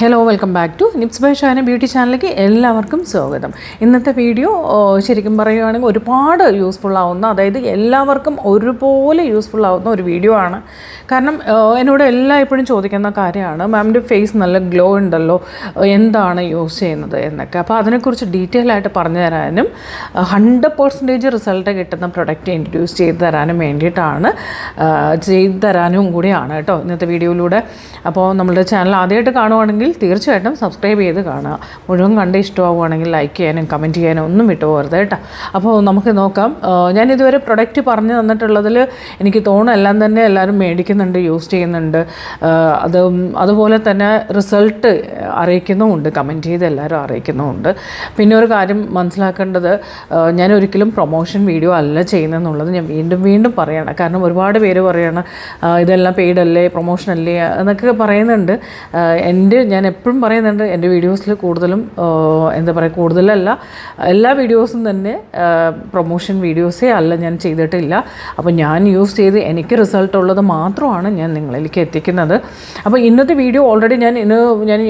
Hello welcome back to Nips by Shana beauty ചാനലിലേക്ക് എല്ലാവർക്കും സ്വാഗതം. ഇന്നത്തെ വീഡിയോ ശരിക്കും പറയുകയാണെങ്കിൽ ഒരുപാട് യൂസ്ഫുൾ ആവുന്ന അതായത് എല്ലാവർക്കും ഒരുപോലെ യൂസ്ഫുൾ ആവുന്ന ഒരു വീഡിയോ ആണ്. കാരണം എന്നോട് എല്ലാം എപ്പോഴും ചോദിക്കുന്ന കാര്യമാണ് മാമിന്റെ ഫേസ് നല്ല ഗ്ലോ ഉണ്ടല്ലോ എന്താണ് യൂസ് ചെയ്യുന്നത്? എന്നൊക്കെ. അപ്പോൾ അതിനെക്കുറിച്ച് ഡീറ്റെയിൽ ആയിട്ട് പറഞ്ഞു തരാനും ഹൺഡ്രഡ് പെർസെന്റേജ് റിസൾട്ട് കിട്ടുന്ന പ്രൊഡക്റ്റ് ഇൻട്രൊഡ്യൂസ് ചെയ്ത് തരാനും വേണ്ടിയിട്ടാണ് ചെയ്തു തരാനും കൂടിയാണ് കേട്ടോ ഇന്നത്തെ വീഡിയോയിലൂടെ. അപ്പോൾ നമ്മുടെ ചാനൽ ആദ്യമായിട്ട് കാണുവാണെങ്കിൽ തീർച്ചയായിട്ടും സബ്സ്ക്രൈബ് ചെയ്ത് കാണുക. മുഴുവൻ കണ്ട് ഇഷ്ടമാവുകയാണെങ്കിൽ ലൈക്ക് ചെയ്യാനും കമന്റ് ചെയ്യാനും ഒന്നും വിട്ടു പോകരുത് കേട്ടോ. അപ്പോൾ നമുക്ക് നോക്കാം. ഞാൻ ഇതുവരെ പ്രൊഡക്റ്റ് പറഞ്ഞു തന്നിട്ടുള്ളതിൽ എനിക്ക് തോന്നുന്നു എല്ലാം തന്നെ എല്ലാവരും മേടിക്കുന്നുണ്ട് യൂസ് ചെയ്യുന്നുണ്ട്. അത് അതുപോലെ തന്നെ റിസൾട്ട് അറിയിക്കുന്നുമുണ്ട് കമന്റ് ചെയ്ത് എല്ലാവരും അറിയിക്കുന്നുമുണ്ട്. പിന്നെ ഒരു കാര്യം മനസ്സിലാക്കേണ്ടത് ഞാൻ ഒരിക്കലും പ്രൊമോഷൻ വീഡിയോ അല്ല ചെയ്യുന്നതെന്നുള്ളത് ഞാൻ വീണ്ടും വീണ്ടും പറയണം. കാരണം ഒരുപാട് പേര് പറയാണ് ഇതെല്ലാം പെയ്ഡ് അല്ലേ പ്രൊമോഷൻ അല്ലേ എന്നൊക്കെ പറയുന്നുണ്ട്. എന്റെ ഞാൻ എപ്പോഴും പറയുന്നുണ്ട് എന്റെ വീഡിയോസിൽ കൂടുതലും എന്താ പറയുക കൂടുതലല്ല എല്ലാ വീഡിയോസും തന്നെ പ്രൊമോഷൻ വീഡിയോസേ അല്ല ഞാൻ ചെയ്തിട്ടില്ല. അപ്പോൾ ഞാൻ യൂസ് ചെയ്ത് എനിക്ക് റിസൾട്ട് ഉള്ളത് മാത്രമാണ് ഞാൻ നിങ്ങളിലേക്ക് എത്തിക്കുന്നത്. അപ്പോൾ ഇന്നത്തെ വീഡിയോ ഓൾറെഡി ഞാൻ ഇന്ന് ഞാൻ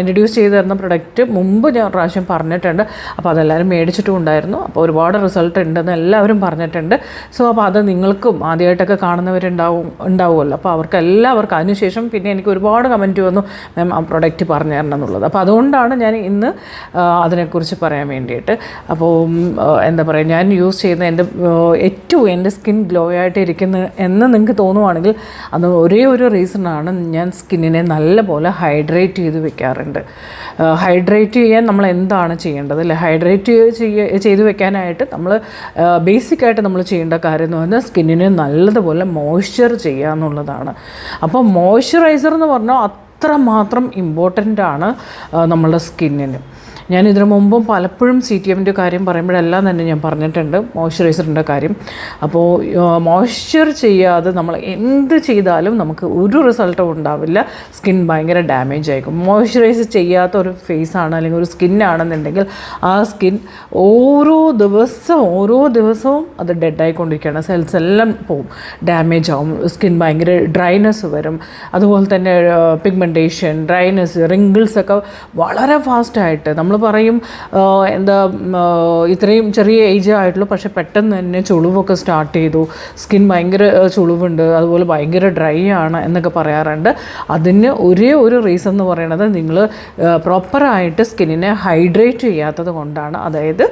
ഇൻട്രൊഡ്യൂസ് ചെയ്ത് തരുന്ന പ്രൊഡക്റ്റ് മുമ്പ് ഞാൻ പ്രാവശ്യം പറഞ്ഞിട്ടുണ്ട്. അപ്പോൾ അതെല്ലാവരും മേടിച്ചിട്ടും ഉണ്ടായിരുന്നു. അപ്പോൾ ഒരുപാട് റിസൾട്ട് ഉണ്ടെന്ന് എല്ലാവരും പറഞ്ഞിട്ടുണ്ട്. സോ അപ്പോൾ അത് നിങ്ങൾക്കും ആദ്യമായിട്ടൊക്കെ കാണുന്നവരുണ്ടാവും ഉണ്ടാവുമല്ലോ. അപ്പോൾ അവർക്ക് എല്ലാവർക്കും അതിനുശേഷം പിന്നെ എനിക്ക് ഒരുപാട് കമന്റ് വന്നു. മാം പ്രൊഡക്റ്റ് പറഞ്ഞു തരണം എന്നുള്ളത്. അപ്പോൾ അതുകൊണ്ടാണ് ഞാൻ ഇന്ന് അതിനെക്കുറിച്ച് പറയാൻ വേണ്ടിയിട്ട്. അപ്പോൾ എന്താ പറയുക ഞാൻ യൂസ് ചെയ്യുന്ന എന്റെ ഏറ്റവും എന്റെ സ്കിൻ ഗ്ലോ ആയിട്ട് ഇരിക്കുന്ന എന്ന് നിങ്ങൾക്ക് തോന്നുവാണെങ്കിൽ അത് ഒരേ ഒരു റീസണാണ് ഞാൻ സ്കിന്നിനെ നല്ലപോലെ ഹൈഡ്രേറ്റ് ചെയ്ത് വെക്കാറുണ്ട്. ഹൈഡ്രേറ്റ് ചെയ്യാൻ നമ്മൾ എന്താണ് ചെയ്യേണ്ടത്? അല്ലേ ഹൈഡ്രേറ്റ് ചെയ്ത് വെക്കാനായിട്ട് നമ്മൾ ബേസിക്കായിട്ട് നമ്മൾ ചെയ്യേണ്ട കാര്യം എന്ന് പറഞ്ഞാൽ സ്കിന്നിനെ നല്ലതുപോലെ മോയ്സ്ചർ ചെയ്യുക എന്നുള്ളതാണ്. അപ്പോൾ മോയ്സ്ചറൈസർ എന്ന് പറഞ്ഞാൽ അത്രമാത്രം ഇമ്പോർട്ടന്റ് ആണ് നമ്മളുടെ സ്കിന്നിന് ഞാൻ ഇതിനു മുമ്പും പലപ്പോഴും സി ടി എമ്മിന്റെ കാര്യം പറയുമ്പോഴെല്ലാം തന്നെ ഞാൻ പറഞ്ഞിട്ടുണ്ട് മോയ്സ്ചറൈസറിന്റെ കാര്യം. അപ്പോൾ മോയ്സ്ചർ ചെയ്യാതെ നമ്മൾ എന്ത് ചെയ്താലും നമുക്ക് ഒരു റിസൾട്ടും ഉണ്ടാവില്ല. സ്കിൻ ഭയങ്കര ഡാമേജ് ആയിരിക്കും. മോയ്സ്ചറൈസ് ചെയ്യാത്ത ഒരു ഫേസ് ആണ് അല്ലെങ്കിൽ ഒരു സ്കിൻ ആണെന്നുണ്ടെങ്കിൽ ആ സ്കിൻ ഓരോ ദിവസവും ഓരോ ദിവസവും അത് ഡെഡായിക്കൊണ്ടിരിക്കുകയാണ് സെൽസ് എല്ലാം പോവും ഡാമേജ് ആവും. സ്കിൻ ഭയങ്കര ഡ്രൈനെസ് വരും. അതുപോലെ തന്നെ പിഗ്മെന്റേഷൻ ഡ്രൈനെസ് റിങ്കിൾസ് ഒക്കെ വളരെ ഫാസ്റ്റായിട്ട് നമ്മൾ പറയും എന്താ ഇത്രയും ചെറിയ ഏജ് ആയിട്ടുള്ളൂ പക്ഷെ പെട്ടെന്ന് തന്നെ ചുളിവൊക്കെ സ്റ്റാർട്ട് ചെയ്തു. സ്കിൻ ഭയങ്കര ചുളിവുണ്ട് അതുപോലെ ഭയങ്കര ഡ്രൈ ആണ് എന്നൊക്കെ പറയാറുണ്ട്. അതിന് ഒരേ ഒരു റീസൺ എന്ന് പറയുന്നത് നിങ്ങൾ പ്രോപ്പറായിട്ട് സ്കിന്നിനെ ഹൈഡ്രേറ്റ് ചെയ്യാത്തത് കൊണ്ടാണ്. അതായത്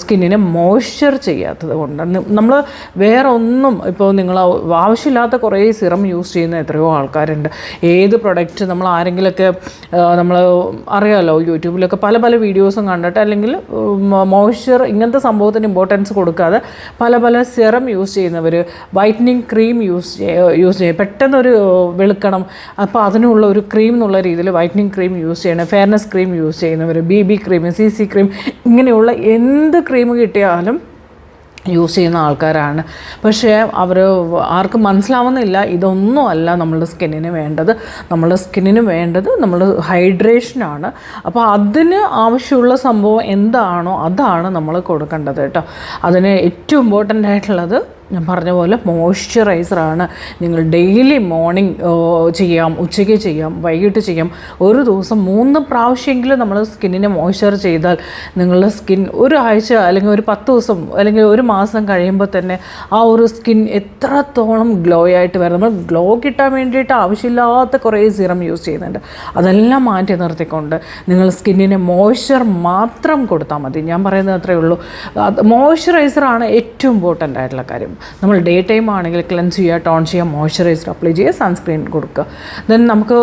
സ്കിന്നിനെ മോയ്സ്ചർ ചെയ്യാത്തത് കൊണ്ടാണ്. നമ്മൾ വേറെ ഒന്നും ഇപ്പോൾ നിങ്ങൾ ആവശ്യമില്ലാത്ത കുറേ സിറം യൂസ് ചെയ്യുന്ന എത്രയോ ആൾക്കാരുണ്ട്. ഏത് പ്രൊഡക്റ്റ് നമ്മൾ ആരെങ്കിലുമൊക്കെ നമ്മൾ അറിയാമല്ലോ യൂട്യൂബിലൊക്കെ പല പല വീഡിയോസും കണ്ടിട്ട് അല്ലെങ്കിൽ മോയ്സ്ചർ ഇങ്ങനത്തെ സംഭവത്തിന് ഇമ്പോർട്ടൻസ് കൊടുക്കാതെ പല പല സിറം യൂസ് ചെയ്യുന്നവർ വൈറ്റനിങ് ക്രീം യൂസ് യൂസ് ചെയ്യും. പെട്ടെന്നൊരു വെളുക്കണം. അപ്പോൾ അതിനുള്ള ഒരു ക്രീം എന്നുള്ള രീതിയിൽ വൈറ്റനിങ് ക്രീം യൂസ് ചെയ്യണം. ഫെയർനെസ് ക്രീം യൂസ് ചെയ്യുന്നവർ B B cream C C cream ഇങ്ങനെയുള്ള എന്ത് ക്രീം കിട്ടിയാലും യൂസ് ചെയ്യുന്ന ആൾക്കാരാണ്. പക്ഷേ അവർ ആർക്കും മനസ്സിലാവുന്നില്ല ഇതൊന്നും അല്ല നമ്മളുടെ സ്കിന്നിന് വേണ്ടത്. നമ്മളുടെ സ്കിന്നിന് വേണ്ടത് നമ്മൾ ഹൈഡ്രേഷനാണ് അപ്പോൾ അതിന് ആവശ്യമുള്ള സംഭവം എന്താണോ അതാണ് നമ്മൾ കൊടുക്കേണ്ടത് കേട്ടോ. അതിന് ഏറ്റവും ഇമ്പോർട്ടന്റ് ആയിട്ടുള്ളത് ഞാൻ പറഞ്ഞ പോലെ മോയ്സ്ചറൈസറാണ്. നിങ്ങൾ ഡെയിലി മോർണിംഗ് ചെയ്യാം ഉച്ചയ്ക്ക് ചെയ്യാം വൈകിട്ട് ചെയ്യാം. ഒരു ദിവസം മൂന്ന് പ്രാവശ്യമെങ്കിലും നമ്മൾ സ്കിന്നിനെ മോയ്സ്ചർ ചെയ്താൽ നിങ്ങളുടെ സ്കിൻ ഒരു ആഴ്ച അല്ലെങ്കിൽ ഒരു പത്ത് ദിവസം അല്ലെങ്കിൽ ഒരു മാസം കഴിയുമ്പോൾ തന്നെ ആ ഒരു സ്കിൻ എത്രത്തോളം ഗ്ലോ ആയിട്ട് വരും. നമ്മൾ ഗ്ലോ കിട്ടാൻ വേണ്ടിയിട്ട് ആവശ്യമില്ലാത്ത കുറേ സിറം യൂസ് ചെയ്യുന്നുണ്ട്. അതെല്ലാം മാറ്റി നിർത്തിക്കൊണ്ട് നിങ്ങൾ സ്കിന്നിനെ മോയ്സ്ചർ മാത്രം കൊടുത്താൽ മതി. ഞാൻ പറയുന്നത് അത്രയേ ഉള്ളൂ. മോയ്സ്ചറൈസറാണ് ഏറ്റവും ഇമ്പോർട്ടന്റ് ആയിട്ടുള്ള കാര്യം. നമ്മൾ ഡേ ടൈം ആണെങ്കിൽ ക്ലെൻസ് ചെയ്യുക ടോൺ ചെയ്യുക മോയ്സ്ചറൈസർ അപ്ലൈ ചെയ്യുക സൺസ്ക്രീൻ കൊടുക്കുക. ദെൻ നമുക്ക്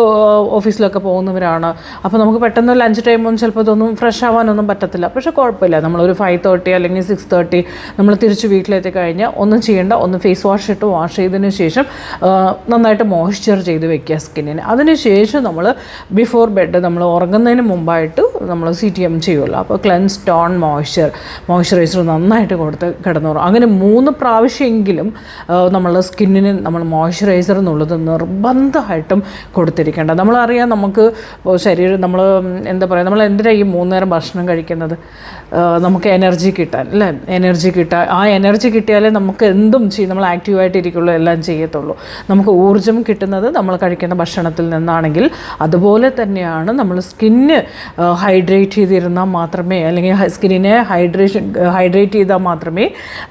ഓഫീസിലൊക്കെ പോകുന്നവരാണ്. അപ്പോൾ നമുക്ക് പെട്ടെന്ന് ലഞ്ച് ടൈമൊന്നും ചിലപ്പോൾ ഇതൊന്നും ഫ്രഷ് ആവാനൊന്നും പറ്റത്തില്ല. പക്ഷേ കുഴപ്പമില്ല. നമ്മളൊരു ഫൈവ് തേർട്ടി അല്ലെങ്കിൽ സിക്സ് തേർട്ടി നമ്മൾ തിരിച്ച് വീട്ടിലെത്തി കഴിഞ്ഞാൽ ഒന്നും ചെയ്യേണ്ട ഒന്ന് ഫേസ് വാഷ് ഇട്ട് വാഷ് ചെയ്തതിന് ശേഷം നന്നായിട്ട് മോയ്സ്ചർ ചെയ്ത് വെക്കുക സ്കിന്നിന് അതിന് ശേഷം നമ്മൾ ബിഫോർ ബെഡ് നമ്മൾ ഉറങ്ങുന്നതിന് മുമ്പായിട്ട് നമ്മൾ സി ടി എം ചെയ്യുമല്ലോ. അപ്പോൾ ക്ലെൻസ് ടോൺ മോയ്സ്ചർ മോയ്സ്ചറൈസർ നന്നായിട്ട് കൊടുത്ത് കിടന്നുറങ്ങും. അങ്ങനെ മൂന്ന് പ്രാവശ്യം എങ്കിലും നമ്മൾ സ്കിന്നിന് നമ്മൾ മോയ്സ്ചറൈസർ എന്നുള്ളത് നിർബന്ധമായിട്ടും കൊടുത്തിരിക്കേണ്ട. നമ്മളറിയാം നമുക്ക് ശരീരം നമ്മൾ എന്താ പറയുക നമ്മൾ എന്തിനാണ് ഈ മൂന്ന് നേരം ഭക്ഷണം കഴിക്കുന്നത്? നമുക്ക് എനർജി കിട്ടാൻ അല്ലേ? എനർജി കിട്ടാൻ ആ എനർജി കിട്ടിയാലേ നമുക്ക് എന്തും ചെയ്യും നമ്മൾ ആക്റ്റീവായിട്ട് ഇരിക്കുള്ളൂ എല്ലാം ചെയ്യത്തുള്ളൂ. നമുക്ക് ഊർജം കിട്ടുന്നത് നമ്മൾ കഴിക്കുന്ന ഭക്ഷണത്തിൽ നിന്നാണെങ്കിൽ അതുപോലെ തന്നെയാണ് നമ്മൾ സ്കിന്ന് ഹൈഡ്രേറ്റ് ചെയ്തിരുന്നാൽ മാത്രമേ അല്ലെങ്കിൽ സ്കിന്നിനെ ഹൈഡ്രേഷൻ ഹൈഡ്രേറ്റ് ചെയ്താൽ മാത്രമേ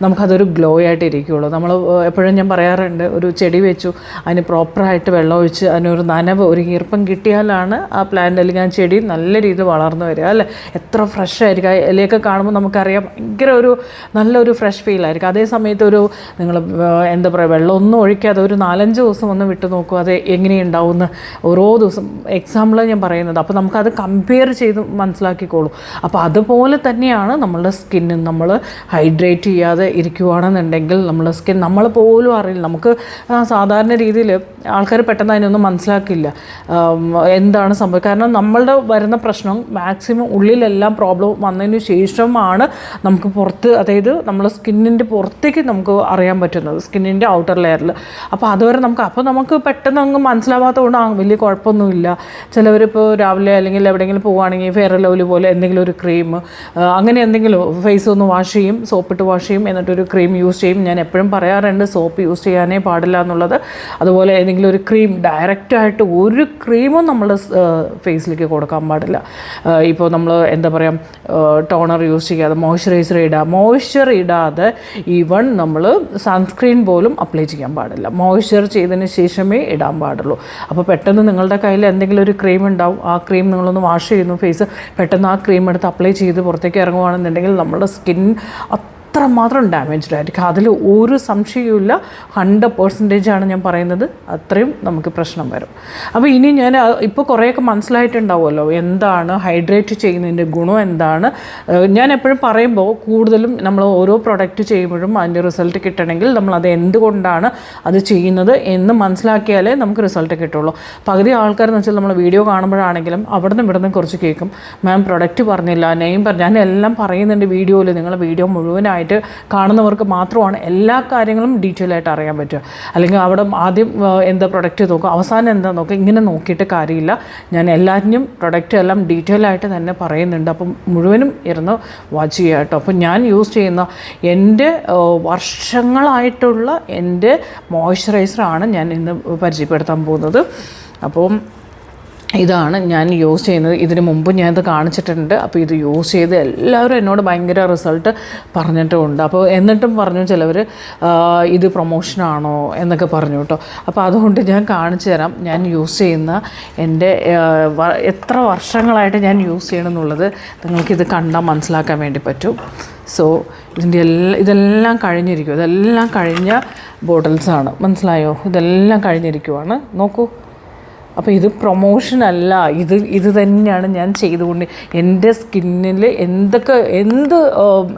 നമുക്കതൊരു ഗ്ലോ ആയിട്ട് ഇരിക്കുകയുള്ളൂ നമ്മൾ എപ്പോഴും ഞാൻ പറയാറുണ്ട് ഒരു ചെടി വെച്ചു അതിന് പ്രോപ്പറായിട്ട് വെള്ളം ഒഴിച്ച് അതിനൊരു നനവ് ഒരു ഈർപ്പം കിട്ടിയാലാണ് ആ പ്ലാന്റ് അല്ലെങ്കിൽ ആ ചെടി നല്ല രീതിയിൽ വളർന്നു വരിക അല്ലേ? എത്ര ഫ്രഷ് ആയിരിക്കും. ആ ഇലയൊക്കെ കാണുമ്പോൾ നമുക്കറിയാം ഭയങ്കര ഒരു നല്ലൊരു ഫ്രഷ് ഫീൽ ആയിരിക്കും. അതേ സമയത്ത് ഒരു നിങ്ങൾ എന്താ പറയുക വെള്ളമൊന്നും ഒഴിക്കാതെ ഒരു നാലഞ്ച് ദിവസം ഒന്ന് വിട്ടു നോക്കുക അത് എങ്ങനെയുണ്ടാവുമെന്ന് ഓരോ ദിവസം എക്സാമ്പിൾ ഞാൻ പറയുന്നത്. അപ്പോൾ നമുക്കത് കമ്പയർ ചെയ്ത് മനസ്സിലാക്കിക്കോളൂ. അപ്പോൾ അതുപോലെ തന്നെയാണ് നമ്മളുടെ സ്കിന്നും നമ്മൾ ഹൈഡ്രേറ്റ് ചെയ്യാതെ ഇരിക്കുകയാണെന്നുണ്ടെങ്കിൽ നമ്മുടെ സ്കിൻ നമ്മൾ പോലും അറിയില്ല. നമുക്ക് സാധാരണ രീതിയിൽ ആൾക്കാർ പെട്ടെന്ന് അതിനൊന്നും മനസ്സിലാക്കില്ല എന്താണ് സംഭവം? കാരണം നമ്മളുടെ വരുന്ന പ്രശ്നം മാക്സിമം ഉള്ളിലെല്ലാം പ്രോബ്ലം വന്നതിന് ശേഷമാണ് നമുക്ക് പുറത്ത് അതായത് നമ്മുടെ സ്കിന്നിന്റെ പുറത്തേക്ക് നമുക്ക് അറിയാൻ പറ്റുന്നത് സ്കിന്നിന്റെ ഔട്ടർ ലെയറിൽ അപ്പോൾ അതുവരെ നമുക്ക് അപ്പോൾ നമുക്ക് പെട്ടെന്ന് അങ്ങ് മനസ്സിലാവാത്തതുകൊണ്ട് ആ വലിയ കുഴപ്പമൊന്നുമില്ല. ചിലവരിപ്പോൾ രാവിലെ അല്ലെങ്കിൽ എവിടെയെങ്കിലും പോവുകയാണെങ്കിൽ ഫെയർ ലവ്ലി പോലെ എന്തെങ്കിലും ഒരു ക്രീം അങ്ങനെ എന്തെങ്കിലും ഫേസ് ഒന്ന് വാഷ് ചെയ്യും സോപ്പിട്ട് വാഷ് ചെയ്യും എന്നിട്ടൊരു ക്രീം യൂസ് ചെയ്യും. ഞാൻ എപ്പോഴും പറയാറുണ്ട് സോപ്പ് യൂസ് ചെയ്യാനേ പാടില്ല എന്നുള്ളത്. അതുപോലെ ഏതെങ്കിലും ഒരു ക്രീം ഡയറക്റ്റായിട്ട് ഒരു ക്രീമും നമ്മൾ ഫേസിലേക്ക് കൊടുക്കാൻ പാടില്ല. ഇപ്പോൾ നമ്മൾ എന്താ പറയുക ടോണർ യൂസ് ചെയ്യാതെ മോയ്സ്ചറൈസർ ഇടുക മോയ്സ്ചർ ഇടാതെ ഈവൺ നമ്മൾ സൺസ്ക്രീൻ പോലും അപ്ലൈ ചെയ്യാൻ പാടില്ല. മോയ്സ്ചർ ചെയ്തതിന് ശേഷമേ ഇടാൻ പാടുള്ളൂ. അപ്പോൾ പെട്ടെന്ന് നിങ്ങളുടെ കയ്യിൽ എന്തെങ്കിലും ഒരു ക്രീം ഉണ്ടാവും ആ ക്രീം നിങ്ങളൊന്ന് വാഷ് ചെയ്യുന്നു ഫേസ് പെട്ടെന്ന് ആ ക്രീം എടുത്ത് അപ്ലൈ ചെയ്ത് പുറത്തേക്ക് ഇറങ്ങുവാണെന്നുണ്ടെങ്കിൽ നമ്മുടെ സ്കിൻ അത്രമാത്രം ഡാമേജ്ഡ് ആയിരിക്കും അതിൽ ഒരു സംശയവുമില്ല. ഹൺഡ്രഡ് പെർസെന്റേജ് ആണ് ഞാൻ പറയുന്നത്. അത്രയും നമുക്ക് പ്രശ്നം വരും. അപ്പോൾ ഇനി ഞാൻ ഇപ്പോൾ കുറേയൊക്കെ മനസ്സിലായിട്ടുണ്ടാവുമല്ലോ. എന്താണ് ഹൈഡ്രേറ്റ് ചെയ്യുന്നതിന്റെ ഗുണം എന്താണ്? ഞാൻ എപ്പോഴും പറയുമ്പോൾ കൂടുതലും നമ്മൾ ഓരോ പ്രൊഡക്റ്റ് ചെയ്യുമ്പോഴും അതിന്റെ റിസൾട്ട് കിട്ടണമെങ്കിൽ നമ്മൾ അത് എന്തുകൊണ്ടാണ് അത് ചെയ്യുന്നത് എന്ന് മനസ്സിലാക്കിയാലേ നമുക്ക് റിസൾട്ട് കിട്ടുള്ളൂ. പകുതി ആൾക്കാരെന്ന് വെച്ചാൽ നമ്മൾ വീഡിയോ കാണുമ്പോഴാണെങ്കിലും അവിടെ നിന്ന് ഇവിടെ നിന്ന് കുറച്ച് കേൾക്കും. മാം പ്രൊഡക്റ്റ് പറഞ്ഞില്ല. നെയിം പറഞ്ഞു ഞാൻ എല്ലാം പറയുന്നുണ്ട് വീഡിയോയിൽ. നിങ്ങൾ വീഡിയോ മുഴുവനായിട്ട് കാണുന്നവർക്ക് മാത്രമാണ് എല്ലാ കാര്യങ്ങളും ഡീറ്റെയിൽ ആയിട്ട് അറിയാൻ പറ്റുക. അല്ലെങ്കിൽ അവിടെ ആദ്യം എന്താ പ്രൊഡക്റ്റ് നോക്കുക അവസാനം എന്താ നോക്കുക ഇങ്ങനെ നോക്കിയിട്ട് കാര്യമില്ല. ഞാൻ എല്ലാറ്റിനും പ്രൊഡക്റ്റ് എല്ലാം ഡീറ്റെയിൽ ആയിട്ട് തന്നെ പറയുന്നുണ്ട്. അപ്പം മുഴുവനും ഇരുന്ന് വാച്ച് ചെയ്യുക കേട്ടോ. അപ്പം ഞാൻ യൂസ് ചെയ്യുന്ന എന്റെ വർഷങ്ങളായിട്ടുള്ള എന്റെ മോയ്സ്ചറൈസറാണ് ഞാൻ ഇന്ന് പരിചയപ്പെടുത്താൻ പോകുന്നത്. അപ്പം ഇതാണ് ഞാൻ യൂസ് ചെയ്യുന്നത്. ഇതിന് മുമ്പ് ഞാൻ ഇത് കാണിച്ചിട്ടുണ്ട്. അപ്പോൾ ഇത് യൂസ് ചെയ്ത് എല്ലാവരും എന്നോട് ഭയങ്കര റിസൾട്ട് പറഞ്ഞിട്ടുമുണ്ട് അപ്പോൾ എന്നിട്ടും പറഞ്ഞു ചിലവർ ഇത് പ്രൊമോഷനാണോ എന്നൊക്കെ പറഞ്ഞു കേട്ടോ. അപ്പോൾ അതുകൊണ്ട് ഞാൻ കാണിച്ചു തരാം. ഞാൻ യൂസ് ചെയ്യുന്ന എന്റെ എത്ര വർഷങ്ങളായിട്ട് ഞാൻ യൂസ് ചെയ്യണമെന്നുള്ളത് നിങ്ങൾക്കിത് കണ്ടാൽ മനസ്സിലാക്കാൻ വേണ്ടി പറ്റും. സോ ഇതിന്റെ എല്ലാ ഇതെല്ലാം കഴിഞ്ഞിരിക്കും ഇതെല്ലാം കഴിഞ്ഞ ബോട്ടിൽസാണ്. മനസ്സിലായോ? ഇതെല്ലാം കഴിഞ്ഞിരിക്കുവാണ്. നോക്കൂ. അപ്പോൾ ഇത് പ്രൊമോഷൻ അല്ല. ഇത് ഇത് തന്നെയാണ് ഞാൻ ചെയ്തുകൊണ്ട് എന്റെ സ്കിന്നിൽ എന്തൊക്കെ എന്ത്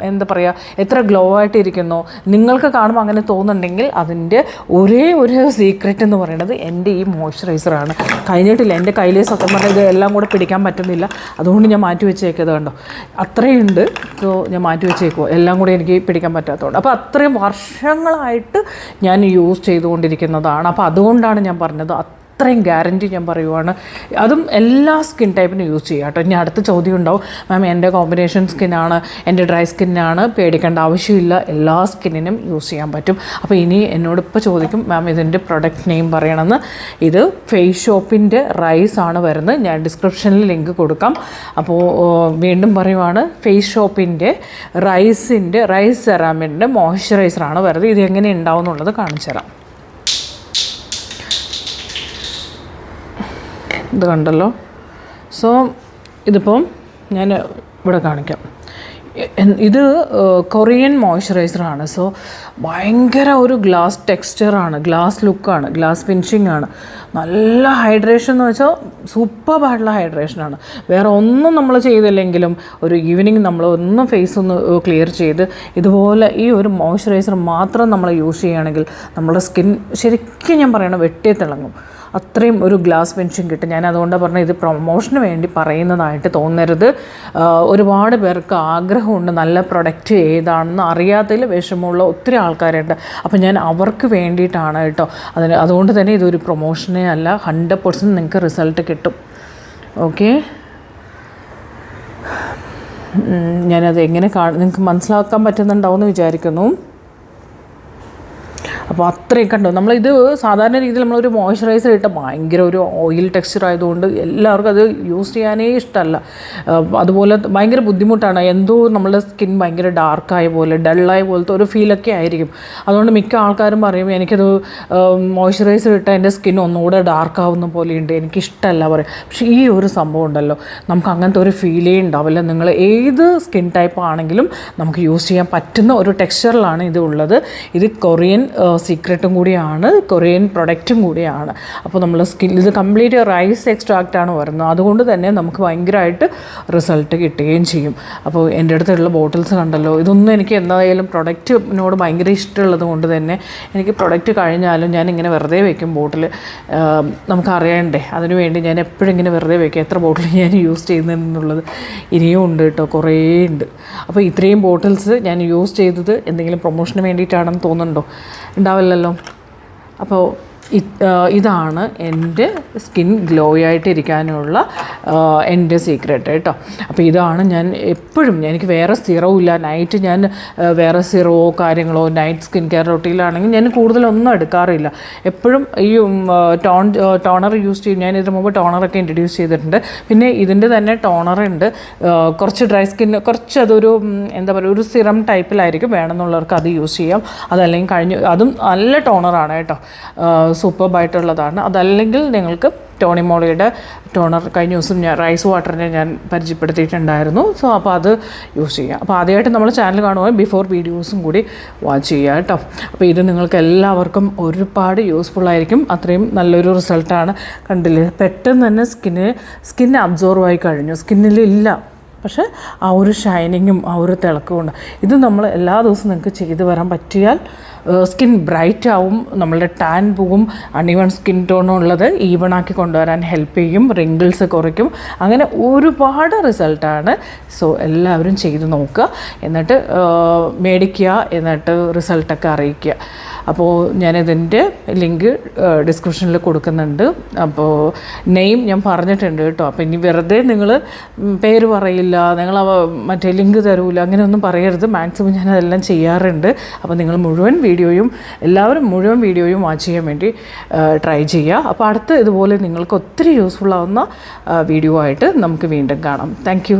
എന്താ പറയുക എത്ര ഗ്ലോ ആയിട്ടിരിക്കുന്നോ നിങ്ങൾക്ക് കാണുമ്പോൾ അങ്ങനെ തോന്നുന്നുണ്ടെങ്കിൽ അതിന്റെ ഒരേ ഒരു സീക്രട്ട് എന്ന് പറയുന്നത് എന്റെ ഈ മോയ്സ്ചറൈസറാണ് കഴിഞ്ഞിട്ടില്ല. എന്റെ കയ്യിൽ സത്യം പറഞ്ഞാൽ ഇത് എല്ലാം കൂടെ പിടിക്കാൻ പറ്റുന്നില്ല. അതുകൊണ്ട് ഞാൻ മാറ്റി വെച്ചേക്കത് കണ്ടോ. അത്രയുണ്ട്. സോ ഞാൻ മാറ്റി വെച്ചേക്കുമോ എല്ലാം കൂടെ എനിക്ക് പിടിക്കാൻ പറ്റാത്തതുകൊണ്ട്. അപ്പോൾ അത്രയും വർഷങ്ങളായിട്ട് ഞാൻ യൂസ് ചെയ്തുകൊണ്ടിരിക്കുന്നതാണ്. അപ്പോൾ അതുകൊണ്ടാണ് ഞാൻ പറഞ്ഞത് അത്രയും ഗ്യാരന്റി ഞാൻ പറയുവാണ്. അതും എല്ലാ സ്കിൻ ടൈപ്പിനും യൂസ് ചെയ്യാം കേട്ടോ. ഇനി അടുത്ത ചോദ്യം ഉണ്ടാവും. മാം എന്റെ കോമ്പിനേഷൻ സ്കിന്നാണ് എന്റെ ഡ്രൈ സ്കിന്നാണ്. പേടിക്കേണ്ട ആവശ്യമില്ല. എല്ലാ സ്കിന്നിനും യൂസ് ചെയ്യാൻ പറ്റും. അപ്പോൾ ഇനി എന്നോട് ഇപ്പോൾ ചോദിക്കും മാം ഇതിന്റെ പ്രൊഡക്റ്റ് നെയിം പറയണമെന്ന്. ഇത് ഫേസ് ഷോപ്പിന്റെ റൈസ് ആണ് വരുന്നത്. ഞാൻ ഡിസ്ക്രിപ്ഷനിൽ ലിങ്ക് കൊടുക്കാം. അപ്പോൾ വീണ്ടും പറയുവാണ് ഫേസ് ഷോപ്പിന്റെ റൈസിന്റെ റൈസ് സെറാമിന്റെ മോയ്സ്ചറൈസറാണ് വരുന്നത്. ഇത് എങ്ങനെ ഉണ്ടാവും എന്നുള്ളത് കാണിച്ചു തരാം ഇത് കണ്ടല്ലോ. സോ ഇതിപ്പം ഞാൻ ഇവിടെ കാണിക്കാം. ഇത് കൊറിയൻ മോയ്സ്ചറൈസറാണ് സോ ഭയങ്കര ഒരു ഗ്ലാസ് ടെക്സ്ചറാണ് ഗ്ലാസ് ലുക്കാണ് ഗ്ലാസ് ഫിനിഷിംഗ് ആണ്. നല്ല ഹൈഡ്രേഷൻ എന്ന് വെച്ചാൽ സൂപ്പറായിട്ടുള്ള ഹൈഡ്രേഷനാണ് വേറെ ഒന്നും നമ്മൾ ചെയ്തില്ലെങ്കിലും ഒരു ഈവനിങ് നമ്മൾ ഒന്നും ഫേസ് ഒന്ന് ക്ലിയർ ചെയ്ത് ഇതുപോലെ ഈ ഒരു മോയ്സ്ചറൈസർ മാത്രം നമ്മൾ യൂസ് ചെയ്യുകയാണെങ്കിൽ നമ്മുടെ സ്കിൻ ശരിക്കും ഞാൻ പറയണം വെട്ടി തിളങ്ങും അത്രയും ഒരു ഗ്ലാസ് പെൻഷൻ കിട്ടും. ഞാൻ അതുകൊണ്ടാണ് പറഞ്ഞത് ഇത് പ്രൊമോഷന് വേണ്ടി പറയുന്നതായിട്ട് തോന്നരുത്. ഒരുപാട് പേർക്ക് ആഗ്രഹമുണ്ട് നല്ല പ്രൊഡക്റ്റ് ഏതാണെന്ന് അറിയാത്തതിൽ വിഷമമുള്ള ഒത്തിരി ആൾക്കാരുണ്ട്. അപ്പോൾ ഞാൻ അവർക്ക് വേണ്ടിയിട്ടാണ് കേട്ടോ. അതിന് അതുകൊണ്ട് തന്നെ ഇതൊരു പ്രൊമോഷനേ അല്ല ഹൺഡ്രഡ് പെർസെന്റ് നിങ്ങൾക്ക് റിസൾട്ട് കിട്ടും. ഓക്കെ ഞാനത് എങ്ങനെ കാ നിങ്ങൾക്ക് മനസ്സിലാക്കാൻ പറ്റുന്നുണ്ടാവും എന്ന് വിചാരിക്കുന്നു. അപ്പോൾ അത്രയും കണ്ടു. നമ്മളിത് സാധാരണ രീതിയിൽ നമ്മളൊരു മോയ്സ്ചറൈസർ ഇട്ട് ഭയങ്കര ഒരു ഓയിൽ ടെക്സ്ചർ ആയതുകൊണ്ട് എല്ലാവർക്കും അത് യൂസ് ചെയ്യാനേ ഇഷ്ടമല്ല. അതുപോലെ ഭയങ്കര ബുദ്ധിമുട്ടാണ്. എന്തോ നമ്മളുടെ സ്കിൻ ഭയങ്കര ഡാർക്കായ പോലെ ഡള്ളായ പോലത്തെ ഒരു ഫീലൊക്കെ ആയിരിക്കും. അതുകൊണ്ട് മിക്ക ആൾക്കാരും പറയും എനിക്കത് മോയ്സ്ചറൈസർ ഇട്ടാൽ എന്റെ സ്കിൻ ഒന്നുകൂടെ ഡാർക്ക് ആവുന്ന പോലെയുണ്ട്. എനിക്കിഷ്ടമല്ല പറയും. പക്ഷേ ഈ ഒരു സംഭവം ഉണ്ടല്ലോ. നമുക്ക് അങ്ങനത്തെ ഒരു ഫീലേ ഉണ്ടാവില്ല. നിങ്ങൾ ഏത് സ്കിൻ ടൈപ്പ് ആണെങ്കിലും നമുക്ക് യൂസ് ചെയ്യാൻ പറ്റുന്ന ഒരു ടെക്സ്ചറിലാണ് ഇത് ഉള്ളത്. ഇത് കൊറിയൻ സീക്രട്ടും കൂടിയാണ് കൊറിയൻ പ്രൊഡക്റ്റും കൂടിയാണ്. അപ്പോൾ നമ്മൾ സ്കിൻ ഇത് കംപ്ലീറ്റ് റൈസ് എക്സ്ട്രാക്റ്റ് ആണ് വരുന്നത്. അതുകൊണ്ട് തന്നെ നമുക്ക് ഭയങ്കരമായിട്ട് റിസൾട്ട് കിട്ടുകയും ചെയ്യും. അപ്പോൾ എന്റെ അടുത്തുള്ള ബോട്ടിൽസ് കണ്ടല്ലോ. ഇതൊന്നും എനിക്ക് എന്തായാലും പ്രൊഡക്റ്റിനോട് ഭയങ്കര ഇഷ്ടമുള്ളത് കൊണ്ട് തന്നെ എനിക്ക് പ്രൊഡക്റ്റ് കഴിഞ്ഞാലും ഞാൻ ഇങ്ങനെ വെറുതെ വെക്കും ബോട്ടിൽ നമുക്കറിയണ്ടേ അതിനുവേണ്ടി അതിനു വേണ്ടി ഞാൻ എപ്പോഴും ഇങ്ങനെ വെറുതെ വെക്കും. എത്ര ബോട്ടിൽ ഞാൻ യൂസ് ചെയ്യുന്നതെന്നുള്ളത് ഇനിയും ഉണ്ട് കേട്ടോ കുറേ ഉണ്ട്. അപ്പോൾ ഇത്രയും ബോട്ടിൽസ് ഞാൻ യൂസ് ചെയ്തത് എന്തെങ്കിലും പ്രൊമോഷന് വേണ്ടിയിട്ടാണെന്ന് തോന്നുന്നുണ്ടോ? ഉണ്ടാവില്ലല്ലോ. അപ്പോൾ ഇതാണ് എന്റെ സ്കിൻ ഗ്ലോ ആയിട്ടിരിക്കാനുള്ള എന്റെ സീക്രട്ട് കേട്ടോ. അപ്പോൾ ഇതാണ് ഞാൻ എപ്പോഴും എനിക്ക് വേറെ സിറവും ഇല്ല. നൈറ്റ് ഞാൻ വേറെ സിറവോ കാര്യങ്ങളോ നൈറ്റ് സ്കിൻ കെയർ റൊട്ടീലാണെങ്കിൽ ഞാൻ കൂടുതലൊന്നും എടുക്കാറില്ല. എപ്പോഴും ഈ ടോൺ ടോണർ യൂസ് ചെയ്യും. ഞാൻ ഇതിന് മുമ്പ് ടോണറൊക്കെ ഇൻട്രൊഡ്യൂസ് ചെയ്തിട്ടുണ്ട്. പിന്നെ ഇതിന്റെ തന്നെ ടോണറുണ്ട് കുറച്ച് ഡ്രൈ സ്കിൻ കുറച്ച് അതൊരു എന്താ പറയുക ഒരു സിറം ടൈപ്പിലായിരിക്കും വേണമെന്നുള്ളവർക്ക് അത് യൂസ് ചെയ്യാം. അതല്ലെങ്കിൽ കഴിഞ്ഞ് അതും നല്ല ടോണറാണ് കേട്ടോ. സൂപ്പർബായിട്ടുള്ളതാണ് അതല്ലെങ്കിൽ നിങ്ങൾക്ക് ടോണി മോളിയുടെ ടോണർ കഴിഞ്ഞ ദിവസം ഞാൻ റൈസ് വാട്ടറിനെ ഞാൻ പരിചയപ്പെടുത്തിയിട്ടുണ്ടായിരുന്നു. സോ അപ്പോൾ അത് യൂസ് ചെയ്യാം. അപ്പോൾ ആദ്യമായിട്ട് നമ്മൾ ചാനൽ കാണുമ്പോൾ ബിഫോർ വീഡിയോസും കൂടി വാച്ച് ചെയ്യുക കേട്ടോ. അപ്പോൾ ഇത് നിങ്ങൾക്ക് എല്ലാവർക്കും ഒരുപാട് യൂസ്ഫുൾ ആയിരിക്കും. അത്രയും നല്ലൊരു റിസൾട്ടാണ് കണ്ടില്ലേ? പെട്ടെന്ന് തന്നെ സ്കിന്ന് സ്കിന്ന് അബ്സോർവ് ആയി കഴിഞ്ഞു. സ്കിന്നിലില്ല പക്ഷേ ആ ഒരു ഷൈനിങ്ങും ആ ഒരു തിളക്കവും ഉണ്ട്. ഇത് നമ്മൾ എല്ലാ ദിവസവും നിങ്ങൾക്ക് ചെയ്തു വരാൻ പറ്റിയാൽ സ്കിൻ ബ്രൈറ്റ് ആവും നമ്മളുടെ ടാൻ പോവും അണിവൺ സ്കിൻ ടോണും ഉള്ളത് ഈവൺ ആക്കി കൊണ്ടുവരാൻ ഹെൽപ്പ് ചെയ്യും റിങ്കിൾസ് കുറയ്ക്കും. അങ്ങനെ ഒരുപാട് റിസൾട്ടാണ് സോ എല്ലാവരും ചെയ്ത് നോക്കുക. എന്നിട്ട് മേടിക്കുക. എന്നിട്ട് റിസൾട്ടൊക്കെ അറിയിക്കുക. അപ്പോൾ ഞാനിതിന്റെ ലിങ്ക് ഡിസ്ക്രിപ്ഷനിൽ കൊടുക്കുന്നുണ്ട്. അപ്പോൾ നെയിം ഞാൻ പറഞ്ഞിട്ടുണ്ട് കേട്ടോ. അപ്പോൾ ഇനി വെറുതെ നിങ്ങൾ പേര് പറയില്ല നിങ്ങൾ മറ്റേ ലിങ്ക് തരൂല അങ്ങനെയൊന്നും പറയരുത്. മാക്സിമം ഞാൻ അതെല്ലാം ചെയ്യാറുണ്ട്. അപ്പോൾ നിങ്ങൾ മുഴുവൻ വീഡിയോയും എല്ലാവരും മുഴുവൻ വീഡിയോയും വാച്ച് ചെയ്യാൻ വേണ്ടി ട്രൈ ചെയ്യുക. അപ്പോൾ അടുത്ത ഇതുപോലെ നിങ്ങൾക്ക് ഒത്തിരി യൂസ്ഫുൾ ആവുന്ന വീഡിയോ ആയിട്ട് നമുക്ക് വീണ്ടും കാണാം. താങ്ക്